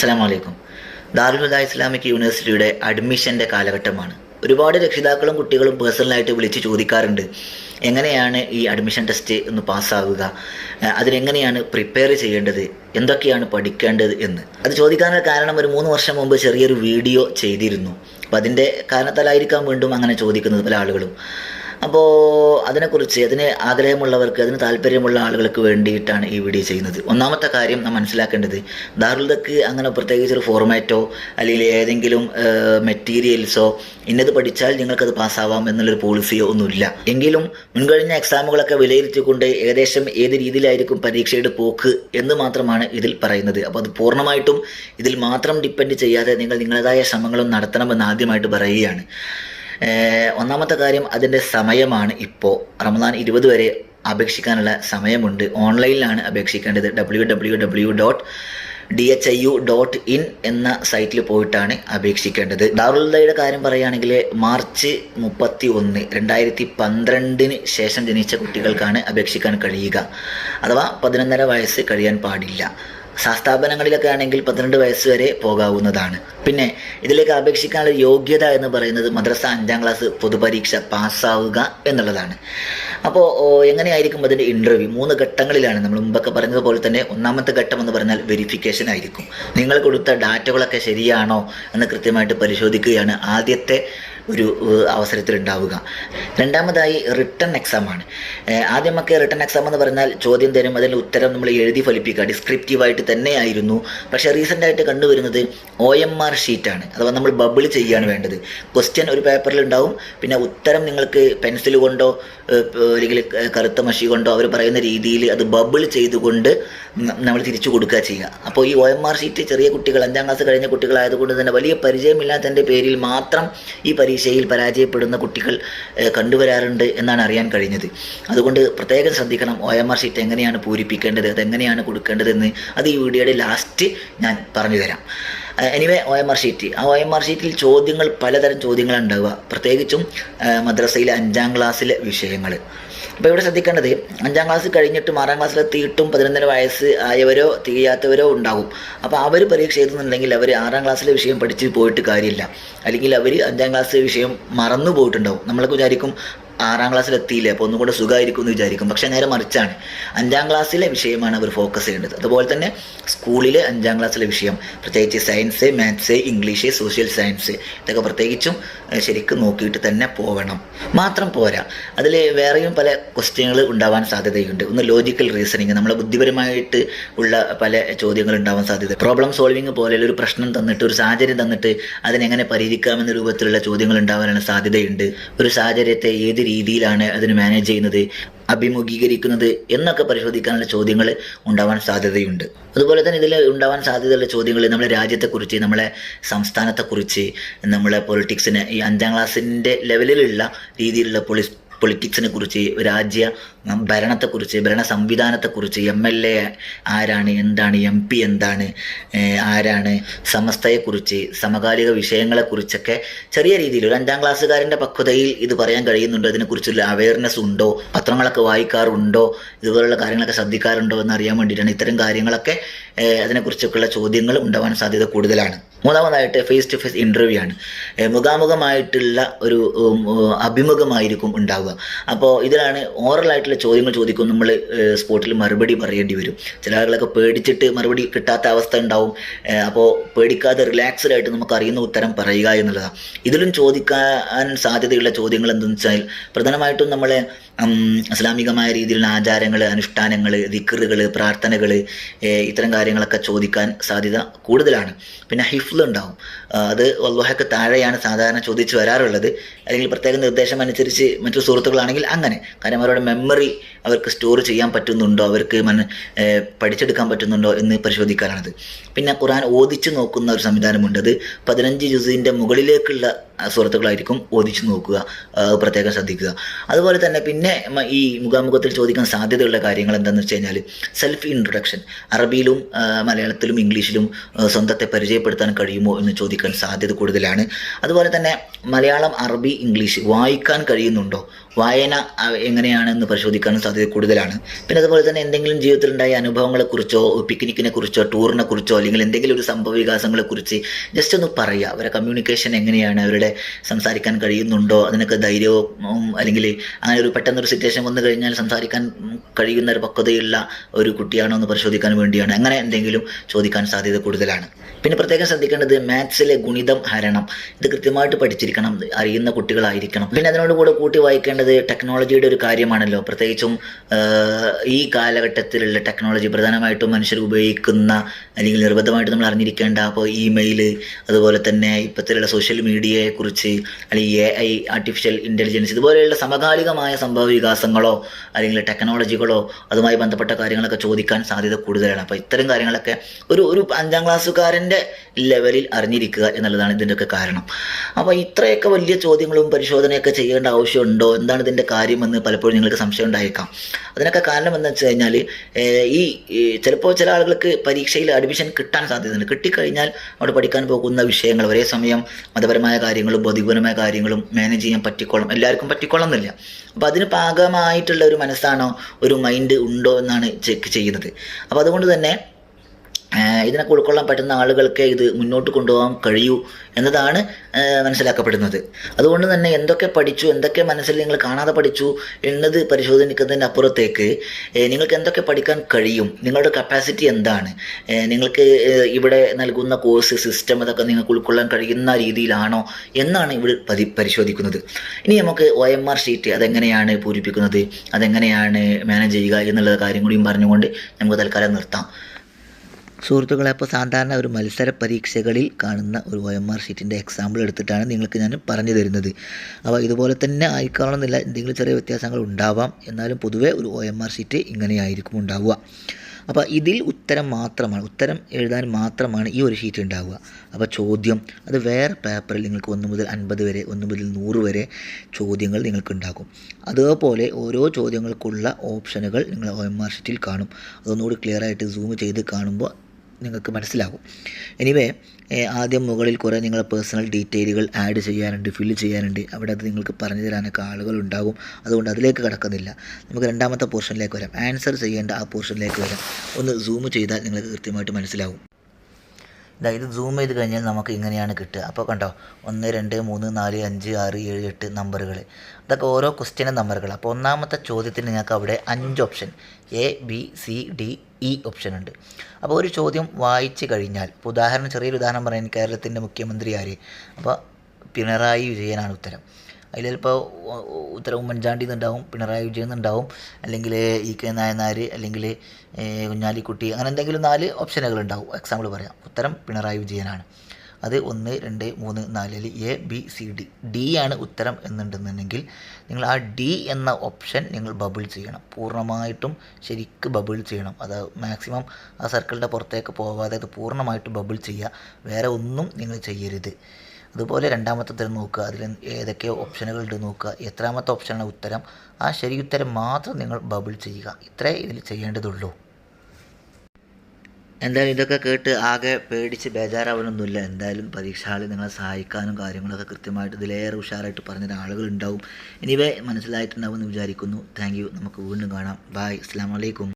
അസ്സാം വലൈക്കും ദാറുൽഹുദ ഇസ്ലാമിക് യൂണിവേഴ്സിറ്റിയുടെ അഡ്മിഷന്റെ കാലഘട്ടമാണ്. ഒരുപാട് രക്ഷിതാക്കളും കുട്ടികളും പേഴ്സണലായിട്ട് വിളിച്ച് ചോദിക്കാറുണ്ട് എങ്ങനെയാണ് ഈ അഡ്മിഷൻ ടെസ്റ്റ് ഒന്ന് പാസ്സാവുക? അതിനെങ്ങനെയാണ് പ്രിപ്പയർ ചെയ്യേണ്ടത്? എന്തൊക്കെയാണ് പഠിക്കേണ്ടത് എന്ന്. അത് ചോദിക്കാനുള്ള കാരണം ഒരു മൂന്ന് വർഷം മുമ്പ് ചെറിയൊരു വീഡിയോ ചെയ്തിരുന്നു. അപ്പം അതിന്റെ കാരണത്താലായിരിക്കാം വീണ്ടും അങ്ങനെ ചോദിക്കുന്നത് പല ആളുകളും. അപ്പോൾ അതിനെക്കുറിച്ച് അതിന് ആഗ്രഹമുള്ളവർക്ക് അതിന് താല്പര്യമുള്ള ആളുകൾക്ക് വേണ്ടിയിട്ടാണ് ഈ വീഡിയോ ചെയ്യുന്നത്. ഒന്നാമത്തെ കാര്യം നാം മനസ്സിലാക്കേണ്ടത് ദാറുൽദക്ക് അങ്ങനെ പ്രത്യേകിച്ച് ഒരു ഫോർമാറ്റോ അല്ലെങ്കിൽ ഏതെങ്കിലും മെറ്റീരിയൽസോ ഇന്നത് പഠിച്ചാൽ നിങ്ങൾക്കത് പാസ്സാവാം എന്നുള്ളൊരു പോളിസിയോ ഒന്നുമില്ല. എങ്കിലും മുൻകഴിഞ്ഞ എക്സാമുകളൊക്കെ വിലയിരുത്തിക്കൊണ്ട് ഏകദേശം ഏത് രീതിയിലായിരിക്കും പരീക്ഷയുടെ പോക്ക് എന്ന് മാത്രമാണ് ഇതിൽ പറയുന്നത്. അപ്പോൾ അത് പൂർണമായിട്ടും ഇതിൽ മാത്രം ഡിപ്പെൻഡ് ചെയ്യാതെ നിങ്ങൾ നിങ്ങളുടേതായ ശ്രമങ്ങളും നടത്തണമെന്ന് ആദ്യമായിട്ട് പറയുകയാണ്. ഒന്നാമത്തെ കാര്യം അതിന്റെ സമയമാണ് ഇപ്പോൾ. റമദാൻ ഇരുപത് വരെ അപേക്ഷിക്കാനുള്ള സമയമുണ്ട്. ഓൺലൈനിലാണ് അപേക്ഷിക്കേണ്ടത്. W W W dot D H I U dot in എന്ന സൈറ്റിൽ പോയിട്ടാണ് അപേക്ഷിക്കേണ്ടത്. ദാറുൽദയുടെ കാര്യം പറയുകയാണെങ്കിൽ മാർച്ച് മുപ്പത്തി ഒന്ന് രണ്ടായിരത്തി പന്ത്രണ്ടിന് ശേഷം ജനിച്ച കുട്ടികൾക്കാണ് അപേക്ഷിക്കാൻ കഴിയുക. അഥവാ പതിനൊന്നര വയസ്സ് കഴിയാൻ പാടില്ല. ശാസ്താപനങ്ങളിലൊക്കെ ആണെങ്കിൽ പന്ത്രണ്ട് വയസ്സ് വരെ പോകാവുന്നതാണ്. പിന്നെ ഇതിലേക്ക് അപേക്ഷിക്കാനുള്ള യോഗ്യത എന്ന് പറയുന്നത് മദ്രസ അഞ്ചാം ക്ലാസ് പൊതുപരീക്ഷ പാസ്സാവുക എന്നുള്ളതാണ്. അപ്പോൾ എങ്ങനെയായിരിക്കും അതിന്റെ ഇന്റർവ്യൂ മൂന്ന് ഘട്ടങ്ങളിലാണ്. നമ്മൾ മുമ്പൊക്കെ പറഞ്ഞതുപോലെ തന്നെ ഒന്നാമത്തെ ഘട്ടം എന്ന് പറഞ്ഞാൽ വെരിഫിക്കേഷൻ ആയിരിക്കും. നിങ്ങൾ കൊടുത്ത ഡാറ്റകളൊക്കെ ശരിയാണോ എന്ന് കൃത്യമായിട്ട് പരിശോധിക്കുകയാണ് ആദ്യത്തെ ഒരു അവസരത്തിലുണ്ടാവുക. രണ്ടാമതായി റിട്ടേൺ എക്സാമാണ് ആദ്യമൊക്കെ റിട്ടേൺ എക്സാം എന്ന് പറഞ്ഞാൽ ചോദ്യം തരും അതിന്റെ ഉത്തരം നമ്മൾ എഴുതി ഫലിപ്പിക്കുക. ഡിസ്ക്രിപ്റ്റീവായിട്ട് തന്നെയായിരുന്നു. പക്ഷേ റീസെന്റായിട്ട് കണ്ടുവരുന്നത് ഒ എം ആർ ഷീറ്റാണ് അഥവാ നമ്മൾ ബബിൾ ചെയ്യാണ് വേണ്ടത്. ക്വസ്റ്റ്യൻ ഒരു പേപ്പറിൽ ഉണ്ടാവും. പിന്നെ ഉത്തരം നിങ്ങൾക്ക് പെൻസിൽ കൊണ്ടോ അല്ലെങ്കിൽ കറുത്ത മഷി കൊണ്ടോ അവർ പറയുന്ന രീതിയിൽ അത് ബബിൾ ചെയ്തുകൊണ്ട് നമ്മൾ തിരിച്ചു കൊടുക്കുക ചെയ്യുക. അപ്പോൾ ഈ ഒ എം ആർ ഷീറ്റ് ചെറിയ കുട്ടികൾ അഞ്ചാം ക്ലാസ് കഴിഞ്ഞ കുട്ടികളായതുകൊണ്ട് തന്നെ വലിയ പരിചയമില്ലാത്തതിന്റെ പേരിൽ മാത്രം ഈ പരീക്ഷയിൽ പരാജയപ്പെടുന്ന കുട്ടികൾ കണ്ടുവരാറുണ്ട് എന്നാണ് അറിയാൻ കഴിഞ്ഞത്. അതുകൊണ്ട് പ്രത്യേകം ശ്രദ്ധിക്കണം ഒ എം ആർ ഷീറ്റ് എങ്ങനെയാണ് പൂരിപ്പിക്കേണ്ടത് അതെങ്ങനെയാണ് കൊടുക്കേണ്ടതെന്ന് അത് ഈ വീഡിയോയുടെ ലാസ്റ്റ് ഞാൻ പറഞ്ഞു തരാം anyway O M R sheet. ആ ഒ എം ആർ ഷീറ്റിൽ ചോദ്യങ്ങൾ പലതരം ചോദ്യങ്ങളാണ് ഉണ്ടാവുക. പ്രത്യേകിച്ചും മദ്രസയിലെ അഞ്ചാം ക്ലാസ്സിലെ വിഷയങ്ങൾ. അപ്പോൾ ഇവിടെ ശ്രദ്ധിക്കേണ്ടത് അഞ്ചാം ക്ലാസ് കഴിഞ്ഞിട്ടും ആറാം ക്ലാസ്സിലെത്തിയിട്ടും പതിനൊന്നര വയസ്സ് ആയവരോ തികയാത്തവരോ ഉണ്ടാകും അപ്പോൾ അവർ പരീക്ഷ എഴുതുന്നുണ്ടെങ്കിൽ അവർ ആറാം ക്ലാസ്സിലെ വിഷയം പഠിച്ച് പോയിട്ട് കാര്യമില്ല. അല്ലെങ്കിൽ അവർ അഞ്ചാം ക്ലാസ് വിഷയം മറന്നു പോയിട്ടുണ്ടാവും. നമ്മളൊക്കെ വിചാരിക്കും ആറാം ക്ലാസ്സിൽ എത്തിയില്ലേ അപ്പോൾ ഒന്നുകൂടെ സുഖമായിരിക്കും എന്ന് വിചാരിക്കും. പക്ഷേ നേരെ മറിച്ചാണ്. അഞ്ചാം ക്ലാസ്സിലെ വിഷയമാണ് അവർ ഫോക്കസ് ചെയ്യേണ്ടത് അതുപോലെ തന്നെ സ്കൂളിലെ അഞ്ചാം ക്ലാസ്സിലെ വിഷയം പ്രത്യേകിച്ച് science maths English social science ഇതൊക്കെ പ്രത്യേകിച്ചും ശരിക്കും നോക്കിയിട്ട് തന്നെ പോകണം മാത്രം പോരാ. അതിൽ വേറെയും പല ക്വസ്റ്റ്യനുകൾ ഉണ്ടാവാൻ സാധ്യതയുണ്ട്. ഒന്ന് ലോജിക്കൽ റീസണിങ് നമ്മളെ ബുദ്ധിപരമായിട്ട് ഉള്ള പല ചോദ്യങ്ങൾ ഉണ്ടാവാൻ സാധ്യത. പ്രോബ്ലം സോൾവിങ് പോലെയുള്ള ഒരു പ്രശ്നം തന്നിട്ട് ഒരു സാഹചര്യം തന്നിട്ട് അതിനെങ്ങനെ പരിഹരിക്കാമെന്ന രൂപത്തിലുള്ള ചോദ്യങ്ങൾ ഉണ്ടാവാനാണ് സാധ്യതയുണ്ട്. ഒരു സാഹചര്യത്തെ ഏത് രീതിയിലാണ് അതിന് മാനേജ് ചെയ്യുന്നത് അഭിമുഖീകരിക്കുന്നത് എന്നൊക്കെ പരിശോധിക്കാനുള്ള ചോദ്യങ്ങൾ ഉണ്ടാവാൻ സാധ്യതയുണ്ട്. അതുപോലെ തന്നെ ഇതിൽ ഉണ്ടാവാൻ സാധ്യതയുള്ള ചോദ്യങ്ങൾ നമ്മുടെ രാജ്യത്തെക്കുറിച്ച് നമ്മളെ സംസ്ഥാനത്തെക്കുറിച്ച് നമ്മളെ പൊളിറ്റിക്സിന് ഈ അഞ്ചാം ക്ലാസ്സിന്റെ ലെവലിലുള്ള രീതിയിലുള്ള പൊളി പൊളിറ്റിക്സിനെ കുറിച്ച് രാജ്യ ഭരണത്തെക്കുറിച്ച് ഭരണ സംവിധാനത്തെക്കുറിച്ച് എം എൽ എ ആരാണ് എന്താണ് എം പി എന്താണ് ആരാണ് സമസ്തയെക്കുറിച്ച് സമകാലിക വിഷയങ്ങളെക്കുറിച്ചൊക്കെ ചെറിയ രീതിയിൽ ഒരു അഞ്ചാം ക്ലാസ്സുകാരന്റെ പക്വതയിൽ ഇത് പറയാൻ കഴിയുന്നുണ്ടോ? ഇതിനെക്കുറിച്ചുള്ള അവയർനെസ് ഉണ്ടോ? പത്രങ്ങളൊക്കെ വായിക്കാറുണ്ടോ? ഇതുപോലുള്ള കാര്യങ്ങളൊക്കെ ശ്രദ്ധിക്കാറുണ്ടോ എന്ന് അറിയാൻ വേണ്ടിയിട്ടാണ് ഇത്തരം കാര്യങ്ങളൊക്കെ അതിനെക്കുറിച്ചൊക്കെയുള്ള ചോദ്യങ്ങൾ ഉണ്ടാവാൻ സാധ്യത കൂടുതലാണ്. മൂന്നാമതായിട്ട് ഫേസ് ടു ഫേസ് ഇന്റർവ്യൂ ആണ്. മുഖാമുഖമായിട്ടുള്ള ഒരു അഭിമുഖമായിരിക്കും ഉണ്ടാവുക. അപ്പോൾ ഇതിലാണ് ഓറലായിട്ടുള്ള ചോദ്യങ്ങൾ ചോദിക്കും. നമ്മൾ സ്പോട്ടിൽ മറുപടി പറയേണ്ടി വരും. ചില ആളുകളൊക്കെ പേടിച്ചിട്ട് മറുപടി കിട്ടാത്ത അവസ്ഥ ഉണ്ടാവും. അപ്പോൾ പേടിക്കാതെ റിലാക്സ്ഡ് ആയിട്ട് നമുക്ക് അറിയുന്ന ഉത്തരം പറയുക എന്നുള്ളതാണ്. ഇതിലും ചോദിക്കാൻ സാധ്യതയുള്ള ചോദ്യങ്ങൾ എന്തെന്ന് വെച്ചാൽ പ്രധാനമായിട്ടും നമ്മളെ ഇസ്ലാമികമായ രീതിയിലുള്ള ആചാരങ്ങൾ അനുഷ്ഠാനങ്ങൾ ദിക്കറുകൾ പ്രാർത്ഥനകൾ ഇത്തരം കാര്യങ്ങളൊക്കെ ചോദിക്കാൻ സാധ്യത കൂടുതലാണ്. പിന്നെ ഹിഫ്ല് ഉണ്ടാവും അത് വല്ലുഹക്ക് താഴെയാണ് സാധാരണ ചോദിച്ചു വരാറുള്ളത്. അല്ലെങ്കിൽ പ്രത്യേക നിർദ്ദേശം അനുസരിച്ച് മറ്റു സുഹൃത്തുക്കളാണെങ്കിൽ അങ്ങനെ. കാരണം അവരുടെ മെമ്മറി അവർക്ക് സ്റ്റോർ ചെയ്യാൻ പറ്റുന്നുണ്ടോ? അവർക്ക് മന പഠിച്ചെടുക്കാൻ പറ്റുന്നുണ്ടോ എന്ന് പരിശോധിക്കാനാണത്. പിന്നെ ഖുറാൻ ഓദിച്ചു നോക്കുന്ന ഒരു സംവിധാനമുണ്ട്. അത് പതിനഞ്ച് ജുസിന്റെ മുകളിലേക്കുള്ള സുഹൃത്തുക്കളായിരിക്കും ഓദിച്ചു നോക്കുക. പ്രത്യേകം ശ്രദ്ധിക്കുക. അതുപോലെ തന്നെ പിന്നെ ഈ മുഖാമുഖത്തിൽ ചോദിക്കാൻ സാധ്യതയുള്ള കാര്യങ്ങൾ എന്താണെന്ന് വെച്ച് കഴിഞ്ഞാൽ സെൽഫ് ഇൻട്രൊഡക്ഷൻ അറബിയിലും മലയാളത്തിലും ഇംഗ്ലീഷിലും സ്വന്തത്തെ പരിചയപ്പെടുത്താൻ കഴിയുമോ എന്ന് ചോദിക്കാൻ സാധ്യത കൂടുതലാണ്. അതുപോലെ തന്നെ മലയാളം അറബി ഇംഗ്ലീഷ് വായിക്കാൻ കഴിയുന്നുണ്ടോ? വായന എങ്ങനെയാണെന്ന് പരിശോധിക്കാനും സാധ്യത കൂടുതലാണ്. പിന്നെ അതുപോലെ തന്നെ എന്തെങ്കിലും ജീവിതത്തിലുണ്ടായ അനുഭവങ്ങളെക്കുറിച്ചോ പിക്നിക്കിനെ കുറിച്ചോ ടൂറിനെ കുറിച്ചോ അല്ലെങ്കിൽ എന്തെങ്കിലും ഒരു സംഭവ വികാസങ്ങളെ കുറിച്ച് ജസ്റ്റ് ഒന്ന് പറയുക. അവരുടെ കമ്മ്യൂണിക്കേഷൻ എങ്ങനെയാണ്? അവരുടെ സംസാരിക്കാൻ കഴിയുന്നുണ്ടോ? അതിനൊക്കെ ധൈര്യവും അല്ലെങ്കിൽ അങ്ങനെ ഒരു പെട്ടെന്നൊരു സിറ്റുവേഷൻ വന്നു കഴിഞ്ഞാൽ സംസാരിക്കാൻ കഴിയുന്ന ഒരു പക്വതയുള്ള ഒരു കുട്ടിയാണോ എന്ന് പരിശോധിക്കാൻ വേണ്ടിയാണ്. അങ്ങനെ എന്തെങ്കിലും ചോദിക്കാൻ സാധ്യത കൂടുതലാണ്. പിന്നെ പ്രത്യേകം ശ്രദ്ധിക്കേണ്ടത് മാത്സിലെ ഗുണിതം ഹരണം. ഇത് കൃത്യമായിട്ട് പഠിച്ചിരിക്കണം അറിയുന്ന കുട്ടികളായിരിക്കണം. പിന്നെ അതിനോട് കൂടെ കൂട്ടി വായിക്കേണ്ടത് ടെക്നോളജിയുടെ ഒരു കാര്യമാണല്ലോ. പ്രത്യേകിച്ചും ഈ കാലഘട്ടത്തിലുള്ള ടെക്നോളജി പ്രധാനമായിട്ടും മനുഷ്യർ ഉപയോഗിക്കുന്ന അല്ലെങ്കിൽ നിർബന്ധമായിട്ട് നമ്മൾ അറിഞ്ഞിരിക്കേണ്ട അപ്പോൾ ഇമെയിൽ അതുപോലെ തന്നെ ഇപ്പോഴത്തെ സോഷ്യൽ മീഡിയയെക്കുറിച്ച് അല്ലെങ്കിൽ എ ഐ ആർട്ടിഫിഷ്യൽ ഇന്റലിജൻസ് ഇതുപോലെയുള്ള സമകാലികമായ സംഭവ വികാസങ്ങളോ അല്ലെങ്കിൽ ടെക്നോളജികളോ അതുമായി ബന്ധപ്പെട്ട കാര്യങ്ങളൊക്കെ ചോദിക്കാൻ സാധ്യത കൂടുതലാണ്. അപ്പോൾ ഇത്തരം കാര്യങ്ങളൊക്കെ ഒരു ഒരു അഞ്ചാം ക്ലാസ്സുകാരന്റെ ലെവലിൽ അറിഞ്ഞിരിക്കുക എന്നുള്ളതാണ് ഇതിന്റെയൊക്കെ കാരണം. അപ്പോൾ ഇത്രയൊക്കെ വലിയ ചോദ്യങ്ങളും പരിശോധനയൊക്കെ ചെയ്യേണ്ട ആവശ്യമുണ്ടോ? എന്താണ് ഇതിന്റെ കാര്യമെന്ന് പലപ്പോഴും നിങ്ങൾക്ക് സംശയം ഉണ്ടായേക്കാം. അതിനൊക്കെ കാരണം എന്ന് വെച്ച് കഴിഞ്ഞാൽ ഈ ചിലപ്പോൾ ചില ആളുകൾക്ക് പരീക്ഷയിൽ അഡ്മിഷൻ കിട്ടാൻ സാധ്യതയുണ്ട്. കിട്ടിക്കഴിഞ്ഞാൽ അവിടെ പഠിക്കാൻ പോകുന്ന വിഷയങ്ങൾ ഒരേ സമയം മതപരമായ കാര്യങ്ങളും ബൗദ്ധികപരമായ കാര്യങ്ങളും മാനേജ് ചെയ്യാൻ പറ്റിക്കോളും. എല്ലാവർക്കും പറ്റിക്കോളം എന്നില്ല അപ്പോൾ അതിന് പാകമായിട്ടുള്ള ഒരു മനസ്സാണോ ഒരു മൈൻഡ് ഉണ്ടോ എന്നാണ് ചെക്ക് ചെയ്യുന്നത്. അപ്പോൾ അതുകൊണ്ട് തന്നെ ഇതിനൊക്കെ ഉൾക്കൊള്ളാൻ പറ്റുന്ന ആളുകൾക്ക് ഇത് മുന്നോട്ട് കൊണ്ടുപോകാൻ കഴിയൂ എന്നതാണ് മനസ്സിലാക്കപ്പെടുന്നത്. അതുകൊണ്ട് തന്നെ എന്തൊക്കെ പഠിച്ചു എന്തൊക്കെ മനസ്സിൽ നിങ്ങൾ കാണാതെ പഠിച്ചു എന്നത് പരിശോധിക്കുന്നതിന് അപ്പുറത്തേക്ക് നിങ്ങൾക്ക് എന്തൊക്കെ പഠിക്കാൻ കഴിയും നിങ്ങളുടെ കപ്പാസിറ്റി എന്താണ് നിങ്ങൾക്ക് ഇവിടെ നൽകുന്ന കോഴ്സ് സിസ്റ്റം അതൊക്കെ നിങ്ങൾക്ക് ഉൾക്കൊള്ളാൻ കഴിയുന്ന രീതിയിലാണോ എന്നാണ് ഇവിടെ പരി പരിശോധിക്കുന്നത്. ഇനി നമുക്ക് ഒ എം ആർ ഷീറ്റ് അതെങ്ങനെയാണ് പൂരിപ്പിക്കുന്നത് അതെങ്ങനെയാണ് മാനേജ് ചെയ്യുക എന്നുള്ള കാര്യം കൂടിയും പറഞ്ഞുകൊണ്ട് നമുക്ക് തൽക്കാലം നിർത്താം. സുഹൃത്തുക്കളെ അപ്പോൾ സാധാരണ ഒരു മത്സര പരീക്ഷകളിൽ കാണുന്ന ഒരു ഒ എം ആർ ഷീറ്റിന്റെ എക്സാമ്പിൾ എടുത്തിട്ടാണ് നിങ്ങൾക്ക് ഞാൻ പറഞ്ഞു തരുന്നത്. അപ്പോൾ ഇതുപോലെ തന്നെ ആയിക്കാണമെന്നില്ല എന്തെങ്കിലും ചെറിയ വ്യത്യാസങ്ങൾ ഉണ്ടാവാം. എന്നാലും പൊതുവേ ഒരു ഒ എം ആർ ഷീറ്റ് ഇങ്ങനെയായിരിക്കും ഉണ്ടാവുക. അപ്പോൾ ഇതിൽ ഉത്തരം മാത്രമാണ് ഉത്തരം എഴുതാൻ മാത്രമാണ് ഈ ഒരു ഷീറ്റ് ഉണ്ടാവുക. അപ്പോൾ ചോദ്യം അത് വേറെ പേപ്പറിൽ നിങ്ങൾക്ക് ഒന്ന് മുതൽ അൻപത് വരെ ഒന്ന് മുതൽ നൂറ് വരെ ചോദ്യങ്ങൾ നിങ്ങൾക്ക് ഉണ്ടാകും അതേപോലെ ഓരോ ചോദ്യങ്ങൾക്കുള്ള ഓപ്ഷനുകൾ നിങ്ങൾ ഒ എം ആർ ഷീറ്റിൽ കാണും. അതൊന്നുകൂടി ക്ലിയറായിട്ട് സൂം ചെയ്ത് കാണുമ്പോൾ നിങ്ങൾക്ക് മനസ്സിലാകും. എനിവേ ആദ്യം മുകളിൽ കുറേ നിങ്ങളുടെ പേഴ്സണൽ ഡീറ്റെയിലുകൾ ആഡ് ചെയ്യാനുണ്ട് ഫില്ല് ചെയ്യാനുണ്ട്. അവിടെ അത് നിങ്ങൾക്ക് പറഞ്ഞു തരാനൊക്കെ ആളുകൾ ഉണ്ടാകും. അതുകൊണ്ട് അതിലേക്ക് കടക്കുന്നില്ല. നമുക്ക് രണ്ടാമത്തെ പോർഷനിലേക്ക് വരാം. ആൻസർ ചെയ്യേണ്ട ആ പോർഷനിലേക്ക് വരാം. ഒന്ന് സൂം ചെയ്താൽ നിങ്ങൾക്ക് കൃത്യമായിട്ട് മനസ്സിലാവും ഇതാ സൂം ചെയ്ത് കഴിഞ്ഞാൽ നമുക്ക് ഇങ്ങനെയാണ് കിട്ടുക. അപ്പോൾ കണ്ടോ? ഒന്ന് രണ്ട് മൂന്ന് നാല് അഞ്ച് ആറ് ഏഴ് എട്ട് നമ്പറുകൾ അതൊക്കെ ഓരോ ക്വസ്റ്റ്യൻ നമ്പറുകൾ അപ്പോൾ ഒന്നാമത്തെ ചോദ്യത്തിന് നിങ്ങൾക്ക് അവിടെ അഞ്ച് option A B C D E option ഉണ്ട്. അപ്പോൾ ഒരു ചോദ്യം വായിച്ചു കഴിഞ്ഞാൽ ഇപ്പോൾ ഉദാഹരണം ചെറിയൊരു ഉദാഹരണം പറയാൻ കേരളത്തിന്റെ മുഖ്യമന്ത്രി ആര്? അപ്പോൾ പിണറായി വിജയനാണ് ഉത്തരം. അതിൽ ചിലപ്പോൾ ഉത്തര ഉമ്മൻചാണ്ടി എന്നുണ്ടാവും പിണറായി വിജയൻ എന്നുണ്ടാവും അല്ലെങ്കിൽ ഇ കെ നായനാർ അല്ലെങ്കിൽ കുഞ്ഞാലിക്കുട്ടി അങ്ങനെ എന്തെങ്കിലും നാല് ഓപ്ഷനുകൾ ഉണ്ടാവും. എക്സാമ്പിൾ പറയാം. ഉത്തരം പിണറായി വിജയനാണ്. അത് ഒന്ന് രണ്ട് മൂന്ന് നാല് അല്ലെങ്കിൽ A B C D D ആണ് ഉത്തരം എന്നുണ്ടെന്നുണ്ടെങ്കിൽ നിങ്ങൾ ആ ഡി എന്ന ഓപ്ഷൻ നിങ്ങൾ ബബിൾ ചെയ്യണം. പൂർണമായിട്ടും ശരിക്ക് ബബിൾ ചെയ്യണം. അത് മാക്സിമം ആ സർക്കിളിന്റെ പുറത്തേക്ക് പോകാതെ അത് പൂർണമായിട്ട് ബബിൾ ചെയ്യുക. വേറെ ഒന്നും നിങ്ങൾ ചെയ്യരുത്. അതുപോലെ രണ്ടാമത്തെ നോക്കുക. അതിൽ ഏതൊക്കെ ഓപ്ഷനുകൾ ഉണ്ട് നോക്കുക. എത്രാമത്തെ ഓപ്ഷനാണ് ഉത്തരം? ആ ശരി ഉത്തരം മാത്രം നിങ്ങൾ ബബിൾ ചെയ്യുക. ഇത്രേ ഇതിൽ ചെയ്യേണ്ടതുള്ളൂ. എന്തായാലും ഇതൊക്കെ കേട്ട് ആകെ പേടിച്ച് ബേജാറാവാനൊന്നുമില്ല. എന്തായാലും പരീക്ഷകളിൽ നിങ്ങളെ സഹായിക്കാനും കാര്യങ്ങളൊക്കെ കൃത്യമായിട്ട് ഇതിലേറെ ഉഷാറായിട്ട് പറഞ്ഞ ആളുകളുണ്ടാവും ഇനിവേ മനസ്സിലായിട്ടുണ്ടാവുമെന്ന് വിചാരിക്കുന്നു. താങ്ക് നമുക്ക് വീണ്ടും കാണാം. ബായ് അസ്സാം വലൈക്കും